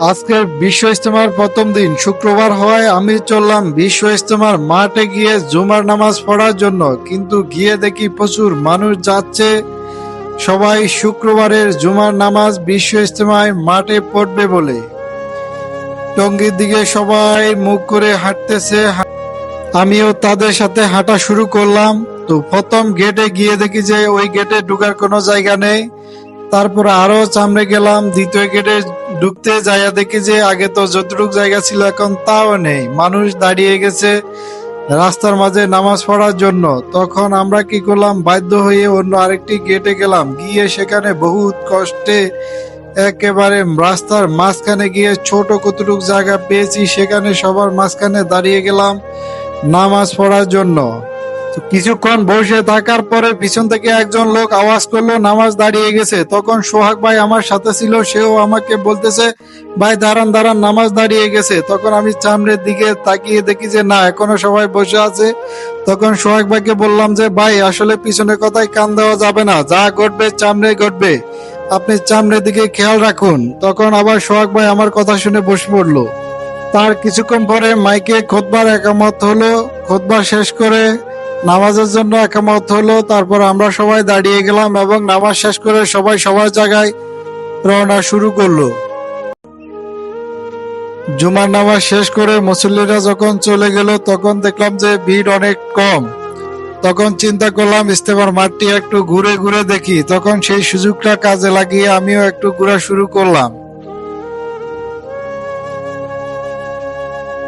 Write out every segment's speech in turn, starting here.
আজকের বিশ্ব ইজতেমার প্রথম দিন, শুক্রবার হওয়ায় আমি চললাম বিশ্ব ইজতেমার মাঠে গিয়ে জুমার নামাজ পড়ার জন্য। কিন্তু গিয়ে দেখি প্রচুর মানুষ যাচ্ছে। সবাই শুক্রবারের জুমার নামাজ বিশ্ব ইজতেমায় মাঠে পড়বে বলে। টঙ্গির দিকে সবাই মুখ করে হাঁটতেছে। আমিও তাদের সাথে হাঁটা শুরু করলাম। তো প্রথম গেটে গিয়ে দেখি যে ওই গেটে ঢুকার কোনো জায়গা নেই। তারপর আরও সামনে গেলাম, দ্বিতীয় গেটে ঢুকতে যাইয়া দেখি যে আগে তো যতটুক জায়গা ছিল এখন তাও নেই। মানুষ দাঁড়িয়ে গেছে রাস্তার মাঝে নামাজ পড়ার জন্য। তখন আমরা কি করলাম, বাধ্য হয়ে অন্য আরেকটি গেটে গেলাম। গিয়ে সেখানে বহুত কষ্টে একেবারে রাস্তার মাঝখানে গিয়ে ছোট কতটুক জায়গা পেয়েছি, সেখানে সবার মাঝখানে দাঁড়িয়ে গেলাম নামাজ পড়ার জন্য। কিছুক্ষণ বসে থাকার পরে পিছন থেকে একজন লোক আওয়াজ করল, নামাজ দাঁড়িয়ে গেছে। তখন সোহাগ ভাই আমার সাথে ছিল, সেও আমাকে বলতেছে, ভাই, দাঁড়ান দাঁড়ান, নামাজ দাঁড়িয়ে গেছে। তখন আমি সামনের দিকে তাকিয়ে দেখি যে, না, এখনও সবাই বসে আছে। তখন সোহাগ ভাইকে বললাম যে, ভাই, আসলে পিছনে কথায় কান দেওয়া যাবে না, যা ঘটবে সামনে ঘটবে। আপনি সামনের দিকে খেয়াল রাখুন। তখন আবার সোহাগ ভাই আমার কথা শুনে বসে পড়ল। তার কিছুক্ষণ পরে মাইকে খোদবার একামত হলো। খোদবা শেষ করে নামাজের জন্য একমত হলো, তারপর আমরা সবাই দাঁড়িয়ে গেলাম এবং নামাজ শেষ করে সবাই সবার জায়গায় রওনা শুরু করল। জুমার নামাজ শেষ করে মুসল্লিরা যখন চলে গেল, তখন দেখলাম যে ভিড় অনেক কম। তখন চিন্তা করলাম ইস্তেমার মাঠটি একটু ঘুরে ঘুরে দেখি। তখন সেই সুযোগটা কাজে লাগিয়ে আমিও একটু ঘোরা শুরু করলাম।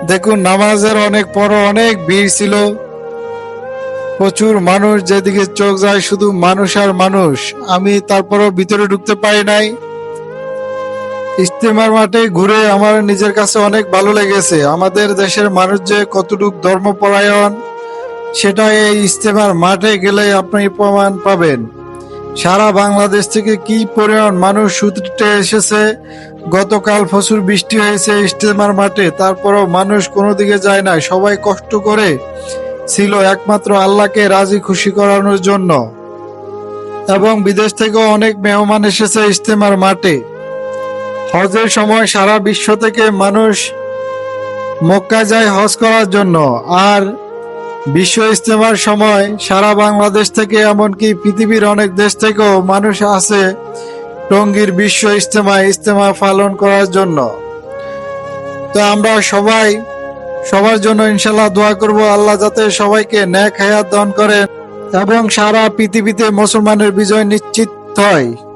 দেখুন, নামাজের অনেক পর অনেক ভিড় ছিল। প্রচুর মানুষ যেদিকে চোখ যায় শুধু মানুষ আর মানুষ। আমি তারপরও ভিতরে ঢুকতে পারি নাই। ইস্তেমার মাঠে ঘুরে আমার নিজের কাছে অনেক ভালো লেগেছে। আমাদের দেশের মানুষ যে কতটুক ধর্মপরায়ণ, সেটা এই ইস্তেমার মাঠে গেলে আপনি প্রমাণ পাবেন। সারা বাংলাদেশ থেকে কি পরিমাণ মানুষ ছুটে এসেছে? গতকাল প্রচুর বৃষ্টি হয়েছে ইস্তেমার মাঠে, তারপরও মানুষ কোনো দিকে যায় না সবাই কষ্ট করে ছিল একমাত্র আল্লাহকে রাজি খুশি করানোর জন্য। এবং বিদেশ থেকেও অনেক মেহমান এসেছে ইস্তেমার মাঠে। হজের সময় সারা বিশ্ব থেকে মানুষ মক্কা যায় হজ করার জন্য। আর বিশ্ব ইস্তেমার সময় সারা বাংলাদেশ থেকে, এমনকি পৃথিবীর অনেক দেশ থেকেও মানুষ আছে টঙ্গীর বিশ্ব ইস্তেমা ইস্তেমা পালন করার জন্য। তো আমরা সবাই সবার জন্য ইনশাল্লাহ দোয়া করব, আল্লাহ যাতে সবাইকে ন্যাক হায়াত দান করেন এবং সারা পৃথিবীতে মুসলমানের বিজয় নিশ্চিত হয়।